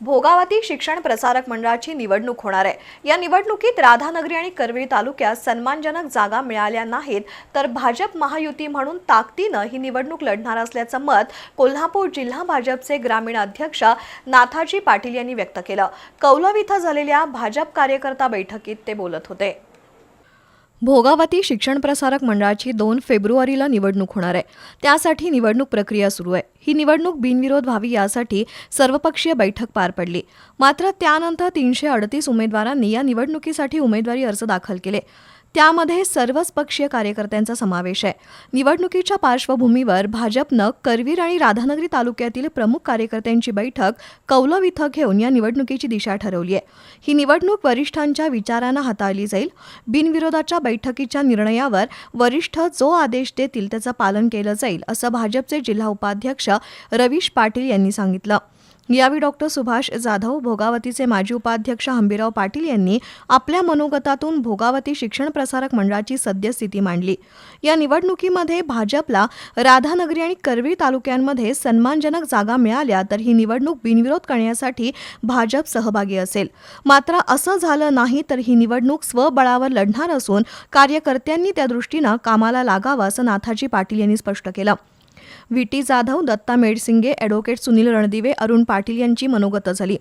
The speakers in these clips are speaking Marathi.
भोगावती शिक्षण प्रसारक मंडळाची निवडणूक होणार आहे. या निवडणुकीत राधानगरी आणि करवीर तालुक्यात सन्मानजनक जागा मिळाल्या नाहीत तर भाजप महायुती म्हणून ताकदीनं ही निवडणूक लढणार असल्याचं मत कोल्हापूर जिल्हा भाजपचे ग्रामीण अध्यक्ष नाथाजी पाटील यांनी व्यक्त केलं. कौलव इथं झालेल्या भाजप कार्यकर्ता बैठकीत ते बोलत होते. भोगावती शिक्षण प्रसारक मंडळाची दोन फेब्रुवारीला निवडणूक होणार आहे. त्यासाठी निवडणूक प्रक्रिया सुरू आहे. ही निवडणूक बिनविरोध व्हावी यासाठी सर्वपक्षीय बैठक पार पडली. मात्र त्यानंतर तीनशे अडतीस उमेदवारांनी या निवडणुकीसाठी उमेदवारी अर्ज दाखल केले. त्यामध्ये सर्वच पक्षीय कार्यकर्त्यांचा समावेश आहे. निवडणुकीच्या पार्श्वभूमीवर भाजपनं करवीर आणि राधानगरी तालुक्यातील प्रमुख कार्यकर्त्यांची बैठक कौलव इथं घेऊन या निवडणुकीची दिशा ठरवली आहे. ही निवडणूक वरिष्ठांच्या विचारानं हाताळली जाईल. बिनविरोधाच्या बैठकीच्या निर्णयावर वरिष्ठ जो आदेश देतील त्याचं पालन केलं जाईल असं भाजपचे जिल्हा उपाध्यक्ष रवीश पाटील यांनी सांगितलं. यावेळी डॉक्टर सुभाष जाधव भोगावतीचे माजी उपाध्यक्ष हंबीराव पाटील यांनी आपल्या मनोगतातून भोगावती शिक्षण प्रसारक मंडळाची सद्यस्थिती मांडली. या निवडणुकीमध्ये भाजपला राधानगरी आणि करवीर तालुक्यांमध्ये सन्मानजनक जागा मिळाल्या तर ही निवडणूक बिनविरोध करण्यासाठी भाजप सहभागी असेल. मात्र असं झालं नाही तर ही निवडणूक स्वबळावर लढणार असून कार्यकर्त्यांनी त्या दृष्टीनं कामाला लागावं असं नाथाजी पाटील यांनी स्पष्ट केलं. V. T. Jadhav Datta Medsinge advocate Sunil Randive Arun Patil यांची मनोगत झाली.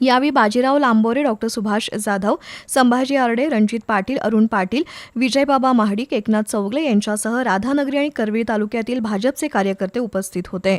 यावेळी बाजीराव लांबोरे डॉक्टर सुभाष जाधव संभाजी आरडे रणजित पाटील अरुण पाटील विजयबाबा महाडिक एकनाथ चौगले यांच्यासह राधानगरी आणि करवीर तालुक्यातील भाजपचे कार्यकर्ते उपस्थित होते.